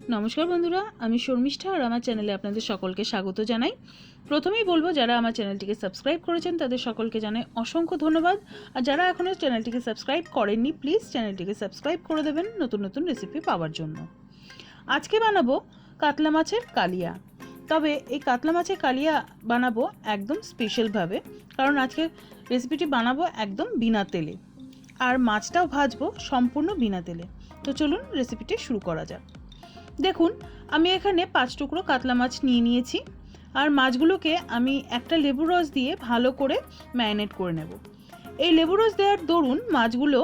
নমস্কার বন্ধুরা, আমি শর্মিষ্ঠা আর আমার চ্যানেলে আপনাদের সকলকে স্বাগত জানাই। প্রথমেই বলব, যারা আমার চ্যানেলটিকে সাবস্ক্রাইব করেছেন, তাদের সকলকে জানাই অসংখ্য ধন্যবাদ। আর যারা এখনও চ্যানেলটিকে সাবস্ক্রাইব করেননি, প্লিজ চ্যানেলটিকে সাবস্ক্রাইব করে দেবেন নতুন নতুন রেসিপি পাওয়ার জন্য। আজকে বানাবো কাতলা মাছের কালিয়া। তবে এই কাতলা মাছের কালিয়া বানাবো একদম স্পেশালভাবে কারণ আজকে রেসিপিটি বানাবো একদম বিনা তেলে। আর মাছটাও ভাজবো সম্পূর্ণ বিনা তেলে। তো চলুন রেসিপিটি শুরু করা যাক। দেখুন, আমি এখানে পাঁচ টুকরো কাতলা মাছ নিয়ে নিয়েছি। আর মাছগুলোকে আমি একটা লেবু রস দিয়ে ভালো করে ম্যারিনেট করে নেব। এই লেবু রস দেওয়ার দরুন মাছগুলো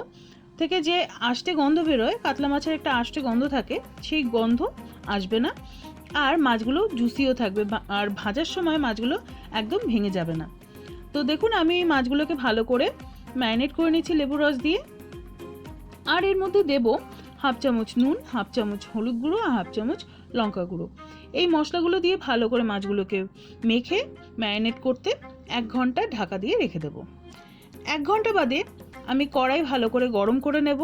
থেকে যে আষ্টে গন্ধ বেরোয়, কাতলা মাছের একটা আষ্টে গন্ধ থাকে, সেই গন্ধ আসবে না। আর মাছগুলো জুসিও থাকবে আর ভাজার সময় মাছগুলো একদম ভেঙে যাবে না। তো দেখুন, আমি এই মাছগুলোকে ভালো করে ম্যারিনেট করে নিচ্ছি লেবু রস দিয়ে। আর এর মধ্যে দেবো হাফ চামচ নুন, হাফ চামচ হলুদ গুঁড়ো, আর হাফ চামচ লঙ্কা গুঁড়ো। এই মশলাগুলো দিয়ে ভালো করে মাছগুলোকে মেখে ম্যারিনেট করতে এক ঘণ্টা ঢাকা দিয়ে রেখে দেবো। এক ঘণ্টা বাদে আমি কড়াই ভালো করে গরম করে নেব।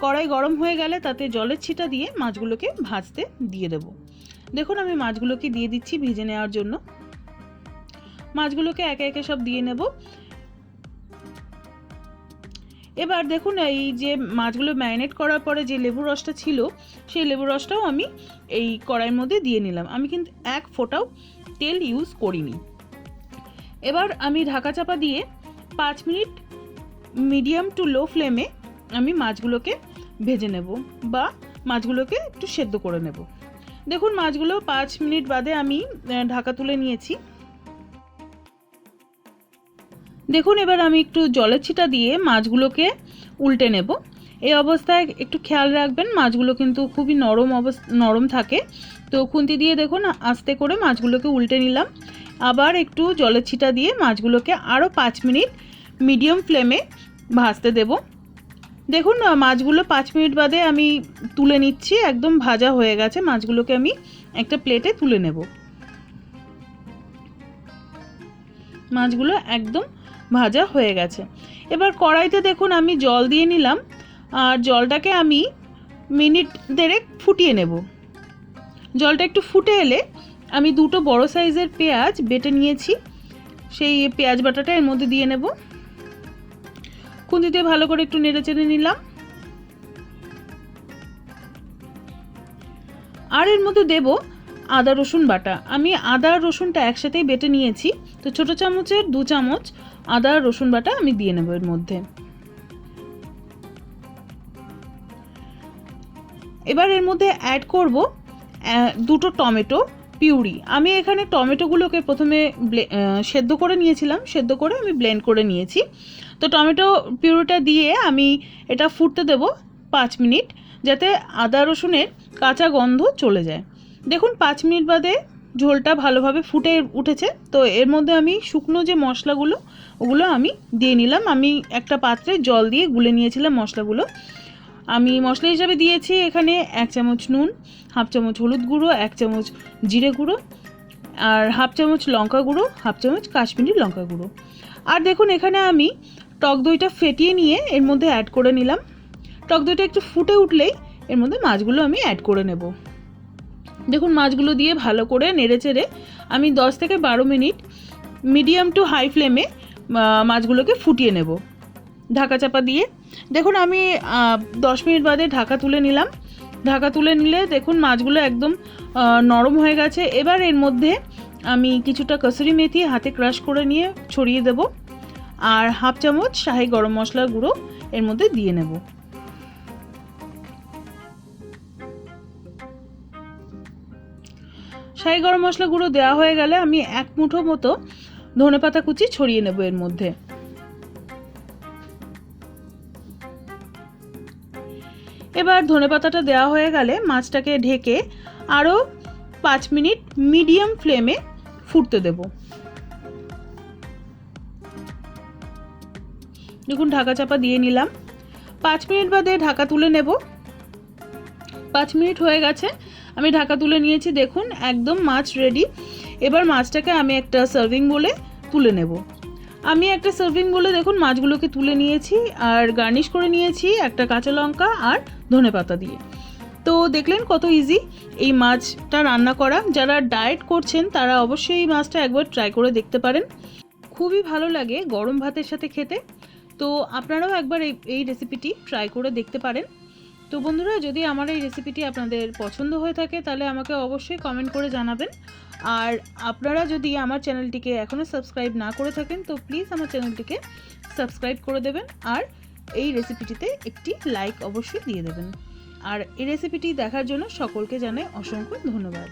কড়াই গরম হয়ে গেলে তাতে জলের ছিটা দিয়ে মাছগুলোকে ভাজতে দিয়ে দেব। দেখুন, আমি মাছগুলোকে দিয়ে দিচ্ছি ভেজে নেওয়ার জন্য। মাছগুলোকে একে একে সব দিয়ে নেব। এবার দেখুন, এই যে মাছগুলো ম্যারিনেট করার পরে যে লেবু রসটা ছিল, সেই লেবু রসটাও আমি এই কড়াইয়ের মধ্যে দিয়ে নিলাম। আমি কিন্তু এক ফোঁটাও তেল ইউজ করিনি। এবার আমি ঢাকা চাপা দিয়ে পাঁচ মিনিট মিডিয়াম টু লো ফ্লেমে আমি মাছগুলোকে ভেজে নেব বা মাছগুলোকে একটু সেদ্ধ করে নেব। দেখুন, মাছগুলো পাঁচ মিনিট বাদে আমি ঢাকা তুলে নিয়েছি। দেখুন, এবার আমি একটু জলের ছিটা দিয়ে মাছগুলোকে উল্টে নেব। এই অবস্থায় একটু খেয়াল রাখবেন, মাছগুলো কিন্তু খুবই নরম অবস্থা নরম থাকে। তো খুন্তি দিয়ে দেখুন, আস্তে করে মাছগুলোকে উল্টে নিলাম। আবার একটু জলের ছিটা দিয়ে মাছগুলোকে আরও পাঁচ মিনিট মিডিয়াম ফ্লেমে ভাজতে দেব। দেখুন, মাছগুলো পাঁচ মিনিট বাদে আমি তুলে নিচ্ছি, একদম ভাজা হয়ে গেছে। মাছগুলোকে আমি একটা প্লেটে তুলে নেব। মাছগুলো একদম ভাজা হয়ে গেছে। এবার কড়াইতে দেখুন আমি জল দিয়ে নিলাম, আর জলটাকে আমি মিনিট দেড়েক ফুটিয়ে নেব। জলটা একটু ফুটে এলে আমি দুটো বড় সাইজের পেঁয়াজ বেটে নিয়েছি, সেই পেঁয়াজ বাটাটা এর মধ্যে দিয়ে নেব। খুন্তি দিয়ে ভালো করে একটু নেড়ে চেড়ে নিলাম। আর এর মধ্যে দেব আদা, রসুন বাটা। আমি আদা রসুনটা একসাথেই বেটে নিয়েছি। তো ছোট চামচের দু চামচ আদা, রসুন বাটা আমি দিয়ে নেব এর মধ্যে। এবার এর মধ্যে অ্যাড করব দুটো টমেটো পিউরি। আমি এখানে টমেটোগুলোকে প্রথমে সেদ্ধ করে নিয়েছিলাম। সেদ্ধ করে আমি ব্লেন্ড করে নিয়েছি। তো টমেটো পিউরিটা দিয়ে আমি এটা ফুটতে দেব পাঁচ মিনিট, যাতে আদা, রসুনের কাঁচা গন্ধ চলে যায়। দেখুন, পাঁচ মিনিট বাদে ঝোলটা ভালোভাবে ফুটে উঠেছে। তো এর মধ্যে আমি শুকনো যে মশলাগুলো, ওগুলো আমি দিয়ে নিলাম। আমি একটা পাত্রে জল দিয়ে গুলে নিয়েছিলাম মশলাগুলো। আমি মশলা হিসাবে দিয়েছি এখানে এক চামচ নুন, হাফ চামচ হলুদ গুঁড়ো, এক চামচ জিরে গুঁড়ো, আর হাফ চামচ লঙ্কা গুঁড়ো, হাফ চামচ কাশ্মীরি লঙ্কা গুঁড়ো। আর দেখুন, এখানে আমি টক দইটা ফেটিয়ে নিয়ে এর মধ্যে অ্যাড করে নিলাম। টক দইটা একটু ফুটে উঠলেই এর মধ্যে মাছগুলো আমি অ্যাড করে নেব। দেখুন মাছগুলো দিয়ে ভালো করে নেড়ে চেড়ে আমি দশ থেকে বারো মিনিট মিডিয়াম টু হাই ফ্লেমে মাছগুলোকে ফুটিয়ে নেব। ঢাকা চাপা দিয়ে। দেখুন আমি দশ মিনিট বাদে ঢাকা তুলে নিলাম। ঢাকা তুলে নিলে দেখুন মাছগুলো একদম নরম হয়ে গেছে। এবার এর মধ্যে আমি কিছুটা কসুরি মেথি হাতে ক্রাশ করে নিয়ে ছড়িয়ে দেব। আর হাফ চামচ শাহি গরম মশলার গুঁড়ো এর মধ্যে দিয়ে নেব। শাহি গরম মশলা গুঁড়ো দেওয়া হয়ে গেলে আমি এক মুঠো মতো ধনেপাতা কুচি ছড়িয়ে নেব এর মধ্যে। এবার ধনেপাতাটা দেওয়া হয়ে গেলে মাছটাকে ঢেকে আরও পাঁচ মিনিট মিডিয়াম ফ্লেমে ফুটতে দেব। দেখুন, ঢাকা চাপা দিয়ে নিলাম। পাঁচ মিনিট বাদে ঢাকা তুলে নেব। পাঁচ মিনিট হয়ে গেছে। আমি ঢাকা তুলে নিয়েছি, দেখুন, একদম মাছ রেডি এবার মাছটাকে আমি একটা সার্ভিং বলে তুলে নেব। আমি একটা সার্ভিং বলে দেখুন মাছগুলোকে তুলে নিয়েছি, আর গার্নিশ করে নিয়েছি একটা কাঁচা লঙ্কা আর ধনেপাতা দিয়ে। তো দেখলেন কত ইজি এই মাছটা রান্না করা। যারা ডায়েট করছেন, তারা অবশ্যই এই মাছটা একবার ট্রাই করে দেখতে পারেন। খুবই ভালো লাগে গরম ভাতের সাথে খেতে। তো আপনারাও একবার এই রেসিপিটি ট্রাই করে দেখতে পারেন। তো বন্ধুরা, যদি আমার এই রেসিপিটি আপনাদের পছন্দ হয়ে থাকে, তাহলে আমাকে অবশ্যই কমেন্ট করে জানাবেন। আর আপনারা যদি আমার চ্যানেলটিকে এখনও সাবস্ক্রাইব না করে থাকেন, তো প্লিজ আমার চ্যানেলটিকে সাবস্ক্রাইব করে দেবেন। আর এই রেসিপিটিতে একটি লাইক অবশ্যই দিয়ে দেবেন। আর এই রেসিপিটি দেখার জন্য সকলকে জানাই অসংখ্য ধন্যবাদ।